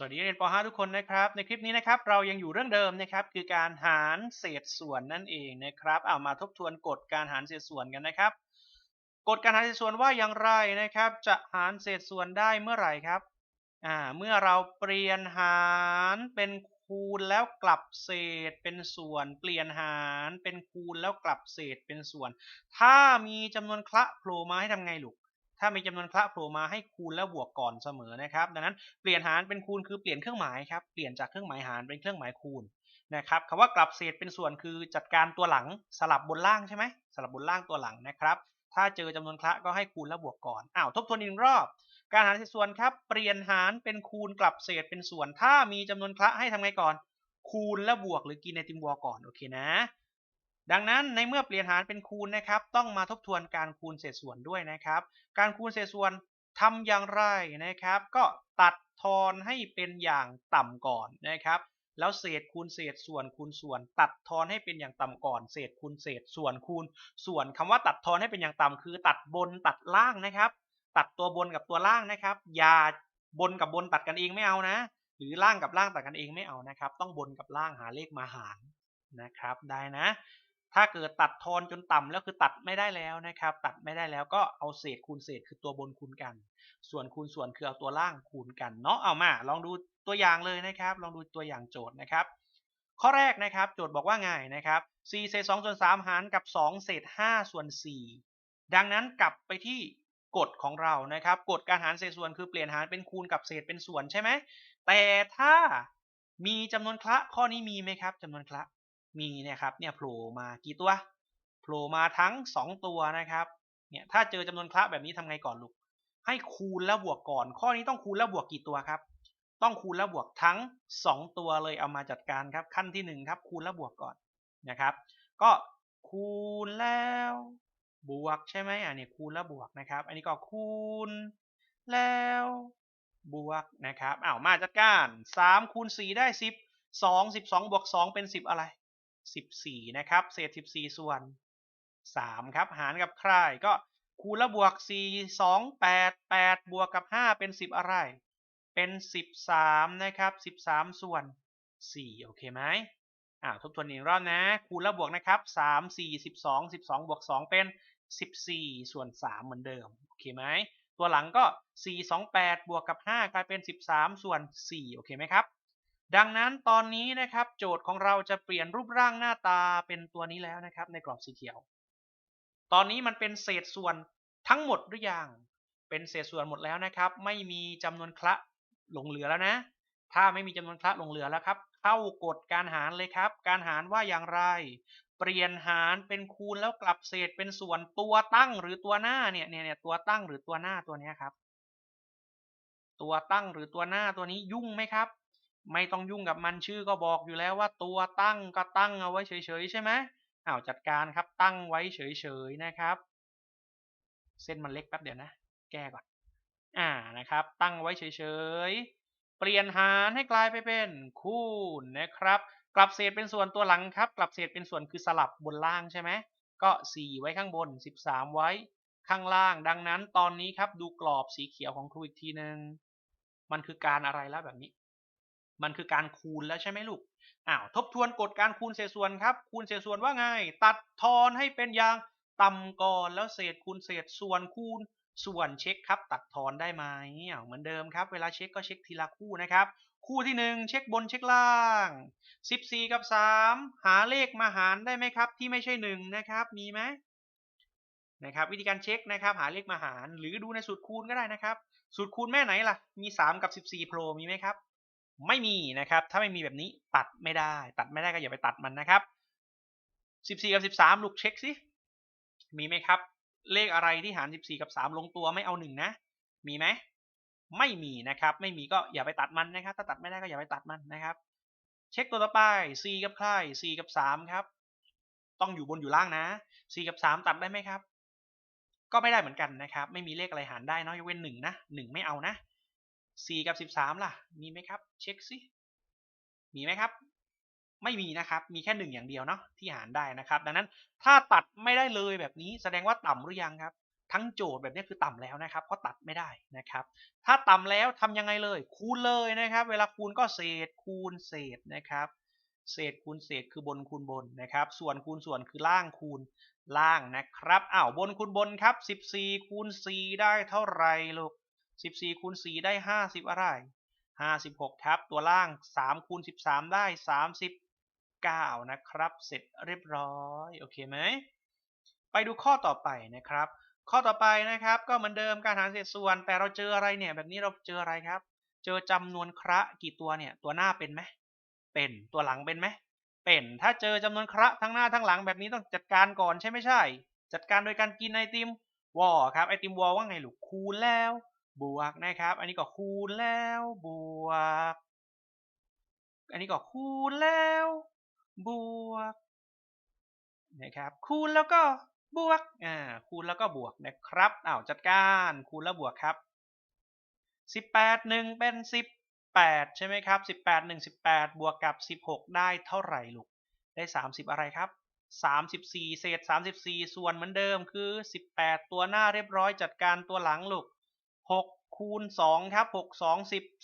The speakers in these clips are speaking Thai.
สวัสดีนักเรียนป .5 ทุกคนนะครับ ในคลิปนี้นะครับเรายังอยู่เรื่องเดิมนะครับ คือการหารเศษส่วนนั่นเองนะครับเอามาทบทวนกฎการหารเศษส่วนกันนะครับ กฎการหารเศษส่วนว่าอย่างไรนะครับ จะหารเศษส่วนได้เมื่อไหร่ครับอ่าเมื่อเราเปลี่ยนหารเป็นคูณแล้วกลับเศษเป็นส่วน เปลี่ยนหารเป็นคูณแล้วกลับเศษเป็นส่วน ถ้ามีจำนวนคละโผล่มาให้ทำไงลูก ถ้ามีจำนวนคละโผล่มาให้คูณแล้วบวกก่อนเสมอนะครับ ดังนั้นเปลี่ยนหารเป็นคูณคือเปลี่ยนเครื่องหมายครับ เปลี่ยนจากเครื่องหมายหารเป็นเครื่องหมายคูณนะครับคำว่ากลับเศษเป็นส่วนคือจัดการตัวหลังสลับบนล่างใช่ไหมสลับบนล่างตัวหลังนะครับ ถ้าเจอจำนวนคละก็ให้คูณแล้วบวกก่อนอ้าวทบทวนอีกรอบ การหารเศษส่วนครับ เปลี่ยนหารเป็นคูณกลับเศษเป็นส่วน ถ้ามีจำนวนคละให้ทำไงก่อน คูณแล้วบวกหรือกินไอติมวอก่อนโอเคนะ ดังนั้นในเมื่อเปลี่ยนหารเป็นคูณนะครับ ต้องมาทบทวนการคูณเศษส่วนด้วยนะครับ การคูณเศษส่วนทำอย่างไรนะครับ ก็ตัดทอนให้เป็นอย่างต่ำก่อนนะครับแล้วเศษคูณเศษส่วนคูณส่วน ตัดทอนให้เป็นอย่างต่ำก่อน เศษคูณเศษส่วนคูณ ส่วนคำว่าตัดทอนให้เป็นอย่างต่ำคือ ตัดบนตัดล่างนะครับ ตัดตัวบนกับตัวล่างนะครับ อย่าบนกับบนตัดกันเองไม่เอานะ หรือล่างกับล่างตัดกันเองไม่เอานะครับ ต้องบนกับล่างหาเลขมาหารนะครับ ได้นะ ถ้าเกิดตัดทอนจนต่ำแล้วคือตัดไม่ได้แล้วนะครับ ตัดไม่ได้แล้วก็เอาเศษคูณเศษคือตัวบนคูณกัน ส่วนคูณส่วนคือเอาตัวล่างคูณกันเนาะเอามา ลองดูตัวอย่างเลยนะครับ ลองดูตัวอย่างโจทย์นะครับ ข้อแรกนะครับโจทย์บอกว่าไงนะครับ4เศษ2ส่วน3หารกับ 2 เศษ5ส่วน 4 ดังนั้นกลับไปที่กฎของเรานะครับกฎการหารเศษส่วนคือเปลี่ยนหารเป็นคูณกับเศษเป็นส่วนใช่ไหมแต่ถ้ามีจำนวนคละข้อนี้มีไหมครับจำนวนคละ มีนี่ยครับเนี่ยโผล่มากี่ตัวโผล่มาทั้ง 2 ตัวนะครับเนี่ยถ้าเจอจำนวนคละแบบนี้ทำไงก่อนลูก ให้คูณแล้วบวกก่อน ข้อนี้ต้องคูณแล้วบวกกี่ตัวครับ ต้องคูณแล้วบวกทั้ง 2 ตัวเลยเอามาจัดการครับขั้นที่1ครับคูณแล้วบวกก่อนนะครับ ก็คูณแล้วบวกใช่ไหมอะเนี่ยคูณแล้วบวกนะครับ อันนี้ก็คูณแล้วบวกนะครับอ้าวมาจัดการ3คูณ4ได้ 10 2 12บวก2เป็น 10 อะไร 14 นะครับ เศษ 14 ส่วน 3 ครับ หารกับใครก็คูณแล้วบวก 4 2 8 8 บวกกับ 5 เป็น 10 อะไร เป็น 13 นะครับ 13 ส่วน 4 โอเคไหมอ่าทบทวนอีกรอบนะ คูณแล้วบวกนะครับ 3 4 12 12 บวก 2 เป็น 14 ส่วน 3 เหมือนเดิม โอเคไหม ตัวหลังก็ 4 2 8 บวกกับ 5 กลายเป็น 13 ส่วน 4 โอเคไหมครับ ดังนั้นตอนนี้นะครับโจทย์ของเราจะเปลี่ยนรูปร่างหน้าตาเป็นตัวนี้แล้วนะครับ ในกรอบสีเขียว ตอนนี้มันเป็นเศษส่วนทั้งหมดหรือยัง เป็นเศษส่วนหมดแล้วนะครับ ไม่มีจำนวนคละหลงเหลือแล้วนะ ถ้าไม่มีจำนวนคละหลงเหลือแล้วครับ เข้ากฎการหารเลยครับ การหารว่าอย่างไร เปลี่ยนหารเป็นคูณแล้วกลับเศษเป็นส่วนตัวตั้งหรือตัวหน้าเนี่ยเนี่ยตัวตั้งหรือตัวหน้าตัวนี้ครับ ตัวตั้งหรือตัวหน้าตัวนี้ยุ่งไหมครับ ไม่ต้องยุ่งกับมันชื่อก็บอกอยู่แล้วว่าตัวตั้งก็ตั้งเอาไว้เฉยๆใช่ไหมอ้าวจัดการครับตั้งไว้เฉยๆนะครับ เส้นมันเล็กแป๊บเดียวนะ แก้ก่อน อ่านะครับ ตั้งไว้เฉยๆเปลี่ยนหารให้กลายไปเป็นคูณนะครับ กลับเศษเป็นส่วนตัวหลังครับ กลับเศษเป็นส่วนคือสลับบนล่างใช่ไหมก็ 4 ไว้ข้างบน 13 ไว้ข้างล่าง ดังนั้นตอนนี้ครับดูกรอบสีเขียวของครูอีกทีหนึ่งมันคือการอะไรแล้วแบบนี้ มันคือการคูณแล้วใช่ไหมลูกอ้าวทบทวนกฎการคูณเศษส่วนครับ คูณเศษส่วนว่าไง ตัดทอนให้เป็นอย่างต่ำก่อนแล้วเศษคูณเศษส่วนคูณส่วนเช็คครับ ตัดทอนได้ไหมอ้าวเหมือนเดิมครับ เวลาเช็คก็เช็คทีละคู่นะครับ คู่ที่ 1 เช็คบนเช็คล่าง 14 กับ 3 หาเลขมาหารได้ไหมครับ ที่ไม่ใช่1นะครับ มีไหมนะครับวิธีการเช็คนะครับ หาเลขมาหาร หรือดูในสูตรคูณก็ได้นะครับ สูตรคูณแม่ไหนล่ะ มี 3 กับ 14โผล่มีไหมครับ ไม่มีนะครับ ถ้าไม่มีแบบนี้ตัดไม่ได้ ตัดไม่ได้ก็อย่าไปตัดมันนะครับ 14 กับ 13 ลูกเช็คสิมีไหมครับ เลขอะไรที่หาร 14 กับ 3 ลงตัวไม่เอา 1 นะ มีไหมไม่มีนะครับ ไม่มีก็อย่าไปตัดมันนะครับ ถ้าตัดไม่ได้ก็อย่าไปตัดมันนะครับ เช็คตัวต่อไป4กับใคร4กับ 3 ครับ ต้องอยู่บนอยู่ล่างนะ4กับ 3 ตัดได้ไหมครับ ก็ไม่ได้เหมือนกันนะครับ ไม่มีเลขอะไรหารได้นอกยกเว้น1นะ1ไม่เอานะ 4 กับ 13 ล่ะ มีไหมครับ เช็คสิ มีไหมครับ ไม่มีนะครับ มีแค่ 1 อย่างเดียวเนาะที่หารได้นะครับ ดังนั้นถ้าตัดไม่ได้เลยแบบนี้แสดงว่าต่ำหรือยังครับ ทั้งโจทย์แบบนี้คือต่ำแล้วนะครับ เพราะตัดไม่ได้นะครับ ถ้าต่ำแล้วทำยังไงเลย คูณเลยนะครับ เวลาคูณก็เศษคูณเศษนะครับเศษคูณเศษคือบนคูณบนนะครับ ส่วนคูณส่วนคือล่างคูณล่างนะครับอ้าวบนคูณบนครับ 14คูณ4ได้เท่าไหร่ลูก 14คูณ4ได้ 50 อะไร 56ครับตัวล่าง 3คูณ13 ได้ 39 นะครับ เสร็จเรียบร้อย โอเคไหม ไปดูข้อต่อไปนะครับ ข้อต่อไปนะครับก็เหมือนเดิมการหารเศษส่วน แต่เราเจออะไรเนี่ย แบบนี้เราเจออะไรครับ เจอจำนวนคระกี่ตัวเนี่ย ตัวหน้าเป็นไหม เป็น ตัวหลังเป็นไหม เป็น ถ้าเจอจำนวนคระทั้งหน้าทั้งหลังแบบนี้ต้องจัดการก่อนใช่ไม่ใช่ จัดการโดยการกินไอติมวอครับไอติมวอว่าไงลูกคูณแล้ว บวกนะครับ อันนี้ก็คูณแล้วบวก อันนี้ก็คูณแล้ว บวกนะครับคูณแล้วก็บวกอ่าคูณแล้วก็บวกนะครับอ้าวจัดการคูณแล้วบวกครับ 18 1 เป็น 18 ใช่ไหมครับ 18 1 18 บวกกับ 16 ได้เท่าไหร่ลูกได้ 30 อะไรครับ 34 เศษ 34 ส่วนเหมือนเดิมคือ 18 ตัวหน้าเรียบร้อยจัดการตัวหลังลูก 6คูณ2ครับ6 2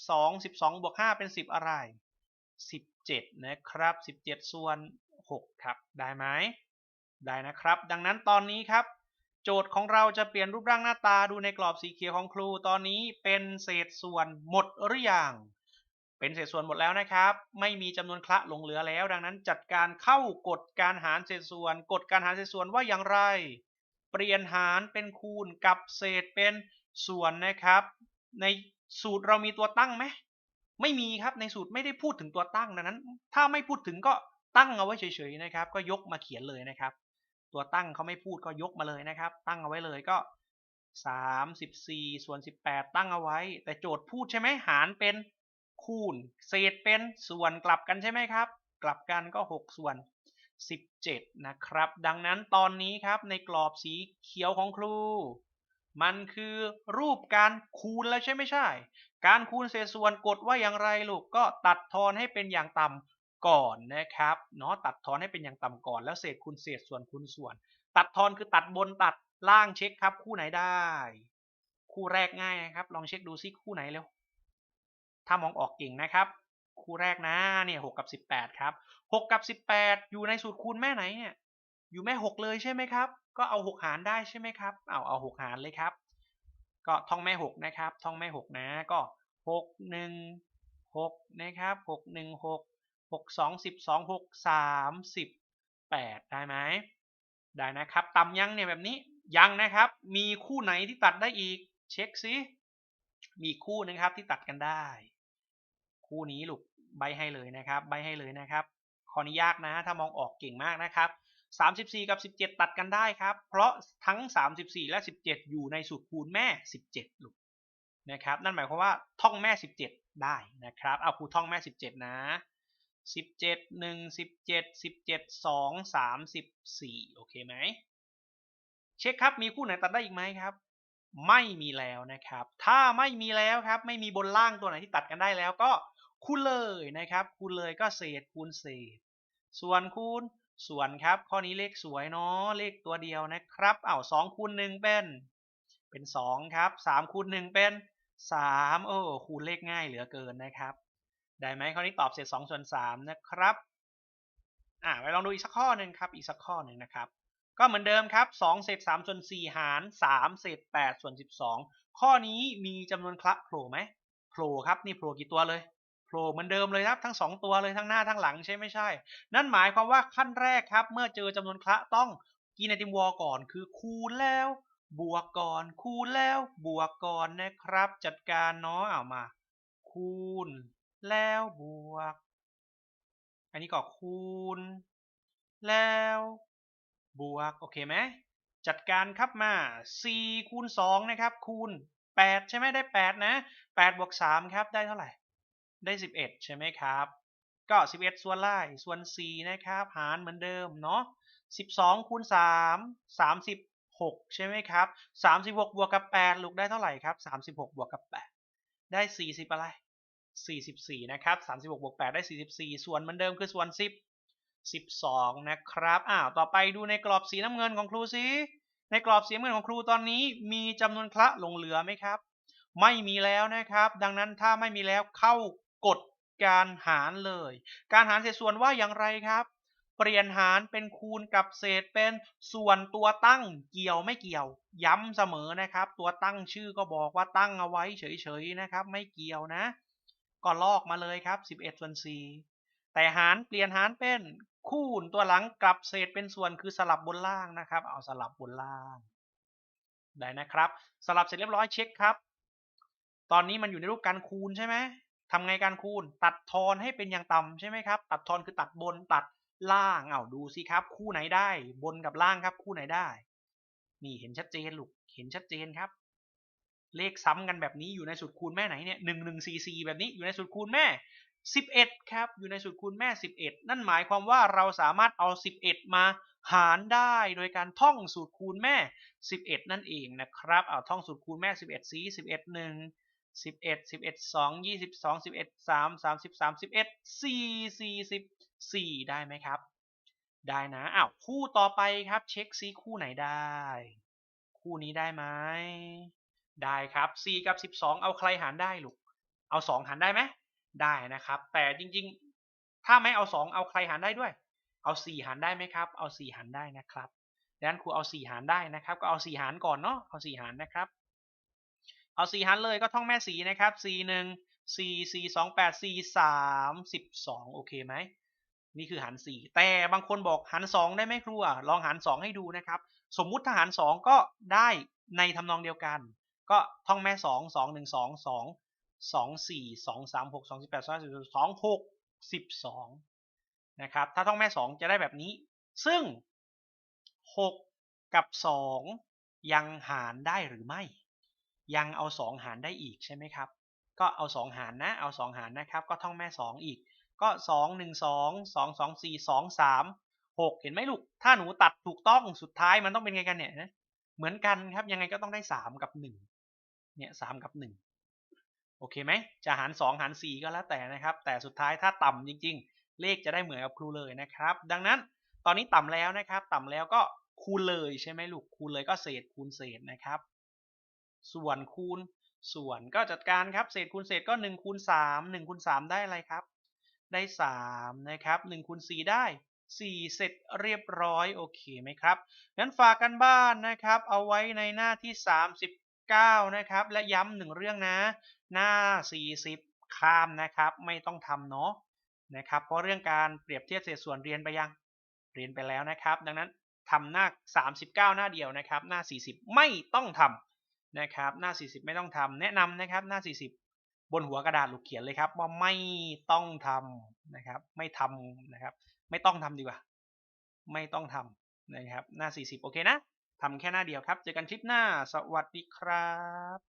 12 12บวก5เป็น 10 อะไร 17 นะครับ 17 ส่วน 6 ครับ ได้ไหมได้นะครับ ดังนั้นตอนนี้ครับ โจทย์ของเราจะเปลี่ยนรูปร่างหน้าตาดูในกรอบสีเขียวของครูตอนนี้เป็นเศษส่วนหมดหรือยังเป็นเศษส่วนหมดแล้วนะครับ ไม่มีจำนวนคละหลงเหลือแล้ว ดังนั้นจัดการเข้ากฎการหารเศษส่วน กฎการหารเศษส่วนว่าอย่างไร เปลี่ยนหารเป็นคูณกับเศษเป็น ส่วนนะครับ ในสูตรเรามีตัวตั้งไหมไม่มีครับในสูตรไม่ได้พูดถึงตัวตั้งดังนั้น ถ้าไม่พูดถึงก็ตั้งเอาไว้เฉยๆนะครับ ก็ยกมาเขียนเลยนะครับ ตัวตั้งเขาไม่พูดก็ยกมาเลยนะครับ ตั้งเอาไว้เลยก็34ส่วน18ตั้งเอาไว้ แต่โจทย์พูดใช่ไหมหารเป็นคูณ เศษเป็นส่วนกลับกันใช่ไหมครับ กลับกันก็6ส่วน17นะครับ ดังนั้นตอนนี้ครับในกรอบสีเขียวของครู มันคือรูปการคูณแล้วใช่ไม่ใช่ การคูณเศษส่วนกดว่าอย่างไรลูกก็ตัดทอนให้เป็นอย่างต่ำก่อนนะครับเนาะตัดทอนให้เป็นอย่างต่ำก่อน แล้วเศษคูณเศษส่วนคูณส่วน ตัดทอนคือตัดบนตัดล่างเช็คครับ คู่ไหนได้ คู่แรกง่ายนะครับ ลองเช็คดูซิคู่ไหนเร็วถ้ามองออกเก่งนะครับ คู่แรกนะเนี่ยหกกับสิบแปดครับหกกับสิบแปดอยู่ในสูตรคูณแม่ไหนเนี่ยอยู่แม่หกเลยใช่ไหมครับ ก็เอาหกหารได้ใช่ไหมครับเอาเอาหกหารเลยครับ ก็ท่องแม่หกนะครับ ท่องแม่หกนะ ก็หกหนึ่งหกนะครับหกหนึ่งหกหกสองสิบสองหกสามสิบแปดได้ไหมได้นะครับต่ำยังเนี่ยแบบนี้ยังนะครับ มีคู่ไหนที่ตัดได้อีก เช็คซิมีคู่นึงครับที่ตัดกันได้ คู่นี้ลูกใบให้เลยนะครับ ใบให้เลยนะครับ ข้อนี้ยากนะ ถ้ามองออกเก่งมากนะครับ 34 กับ 17 ตัดกันได้ครับ เพราะทั้ง 34 และ 17 อยู่ในสูตรคูณแม่ 17ลูกนะครับ นั่นหมายความว่าท่องแม่ 17 ได้นะครับ เอาครูท่องแม่ 17 นะ 17 1 17 17 2 34 โอเคไหม เช็คครับ มีคู่ไหนตัดได้อีกไหมครับ ไม่มีแล้วนะครับ ถ้าไม่มีแล้วครับ ไม่มีบนล่างตัวไหนที่ตัดกันได้แล้วก็คูณเลยนะครับ คูณเลยก็เศษคูณเศษ ส่วนคูณ ส่วนครับ ข้อนี้เลขสวยเนาะเลขตัวเดียวนะครับอ้าวสองคูณหนึ่งเป็น เป็นสองครับสามคูณหนึ่งเป็นสามโอ้คูณเลขง่ายเหลือเกินนะครับ ได้ไหมข้อนี้ตอบเศษสองส่วนสามนะครับอ่าไปลองดูอีกสักข้อหนึ่งครับ อีกสักข้อหนึ่งนะครับ ก็เหมือนเดิมครับ2เศษ3ส่วน4หาร3เศษ8ส่วน12ข้อนี้มีจำนวนคละโผล่ไหมโผล่ครับนี่โผล่กี่ตัวเลย ผล่เหมือนเดิมเลยครับทั้ง 2 ตัวเลยทั้งหน้าทั้งหลังใช่ไม่ใช่ นั่นหมายความว่าขั้นแรกครับ เมื่อเจอจำนวนคละต้องกินไอติมวอลก่อนคือคูณแล้ว บวกก่อน คูณแล้ว บวกก่อนนะครับ จัดการเนาะเอามา คูณ แล้วบวก อันนี้ก็คูณ แล้ว บวก โอเคไหมจัดการครับมา4คูณ2นะครับคูณ8ใช่ไหมได้ 8 นะ8บวก3ครับได้เท่าไหร่ ได้ 11 ใช่ไหมครับ ก็ 11 ส่วนไล่ส่วน 4 นะครับ หารเหมือนเดิมเนาะ12คูณ3 36 ใช่ไหมครับ 36 บวกกับ 8 ลูกได้เท่าไหร่ครับ 36 บวกกับ 8 ได้ 40 อะไร 44 นะครับ 36 บวก 8 ได้ 44 ส่วนเหมือนเดิมคือส่วน 10 12 นะครับ อ้าว ต่อไปดูในกรอบสีน้ำเงินของครูซิในกรอบสียงเงินของครูตอนนี้มีจำนวนคละหลงเหลือไหมครับ ไม่มีแล้วนะครับ ดังนั้นถ้าไม่มีแล้วเข้า กฎการหารเลย การหารเศษส่วนว่าอย่างไรครับ เปลี่ยนหารเป็นคูณกับเศษเป็นส่วนตัวตั้งเกี่ยวไม่เกี่ยว ย้ำเสมอนะครับ ตัวตั้งชื่อก็บอกว่าตั้งเอาไว้เฉยๆนะครับ ไม่เกี่ยวนะ ก็ลอกมาเลยครับ 11ส่วน4แต่หารเปลี่ยนหารเป็นคูณตัวหลังกลับเศษเป็นส่วนคือสลับบนล่างนะครับ เอาสลับบนล่างได้นะครับ สลับเสร็จเรียบร้อยเช็คครับ ตอนนี้มันอยู่ในรูปการคูณใช่ไหม ทำไงการคูณ ตัดทอนให้เป็นอย่างต่ำใช่ไหมครับ ตัดทอนคือตัดบนตัดล่างเอาดูสิครับ คู่ไหนได้ บนกับล่างครับคู่ไหนได้ นี่เห็นชัดเจนลูกเห็นชัดเจนครับ เลขซ้ำกันแบบนี้อยู่ในสูตรคูณแม่ไหนเนี่ยหนึ่งหนึ่งสี่สี่แบบนี้อยู่ในสูตรคูณแม่สิบเอ็ดครับ อยู่ในสูตรคูณแม่สิบเอ็ดนั่นหมายความว่าเราสามารถเอาสิบเอ็ดมาหารได้โดยการท่องสูตรคูณแม่สิบเอ็ดนั่นเองนะครับเอาท่องสูตรคูณแม่สิบเอ็ดสีสิบเอ็ดหนึ่ง สิบเอ็ดสิบเอ็ดสองยี่สิบสองสิบเอ็ดสามสามสิบสามสิบเอ็ดสี่สี่สิบสี่ได้ไหมครับ ได้นะอ้าวคู่ต่อไปครับ เช็คซิคู่ไหนได้ คู่นี้ได้ไหมได้ครับ4กับ12เอาใครหารได้ลูกเอา2หารได้ไหมได้นะครับ แต่จริงๆ ถ้าไม่เอา2เอาใครหารได้ด้วย เอา4หารได้ไหมครับ เอา4หารได้นะครับดังนั้นครูเอา4หารได้นะครับ ก็เอา4หารก่อนเนาะเอา4หารนะครับ เอา4หารเลยก็ท่องแม่สีนะครับ4 1 4 4 2 8 4 3 12 โอเคไหม นี่คือหาร4แต่บางคนบอกหาร 2 ได้ไหมครูอะลองหาร 2 ให้ดูนะครับ สมมุติถ้าหาร 2 ก็ได้ในทำนองเดียวกัน ก็ท่องแม่ 2 2 1 2 2 2 4 2 3 6 2 8 2 2 6 12 นะครับ ถ้าท่องแม่ 2 จะได้แบบนี้ ซึ่ง 6 กับ 2 ยังหารได้หรือไม่ ยังเอา 2 หารได้อีกใช่ไหมครับ ก็เอา 2 หารนะ เอา 2 หารนะครับ ก็ท่องแม่ 2 อีก ก็ 2 1 2 2 2 4 2 3 6 เห็นไหมลูก ถ้าหนูตัดถูกต้องสุดท้ายมันต้องเป็นไงกันเนี่ยนะ เหมือนกันครับ ยังไงก็ต้องได้ 3 กับ 1 เนี่ย3กับ 1 โอเคไหม จะหาร 2 หาร 4 ก็แล้วแต่นะครับ แต่สุดท้ายถ้าต่ำจริง ๆ เลขจะได้เหมือนกับครูเลยนะครับ ดังนั้นตอนนี้ต่ำแล้วนะครับ ต่ำแล้วก็คูณเลยใช่ไหมลูก คูณเลยก็เศษคูณเศษนะครับ ส่วนคูณส่วนก็จัดการครับเศษคูณเศษก็1คูณ3 1คูณ3ได้อะไรครับ ได้3นะครับ1คูณ4ได้ 4 เสร็จเรียบร้อยโอเคไหมครับงั้นฝากกันบ้านนะครับ เอาไว้ในหน้าที่ 39 นะครับ และย้ำหนึ่งเรื่องนะ หน้า 40 ข้ามนะครับ ไม่ต้องทำเนาะนะครับ เพราะเรื่องการเปรียบเทียบเศษส่วนเรียนไปยังเรียนไปแล้วนะครับ ดังนั้นทำหน้า 39 หน้าเดียวนะครับ หน้า 40 ไม่ต้องทำ นะครับหน้า 40 ไม่ต้องทำแนะนำนะครับหน้า 40 บนหัวกระดาษลูกเขียนเลยครับ ว่าไม่ต้องทำนะครับ ไม่ทำนะครับ ไม่ต้องทำดีกว่า ไม่ต้องทำนะครับ หน้า 40 โอเคนะทำแค่หน้าเดียวครับ เจอกันคลิปหน้า สวัสดีครับ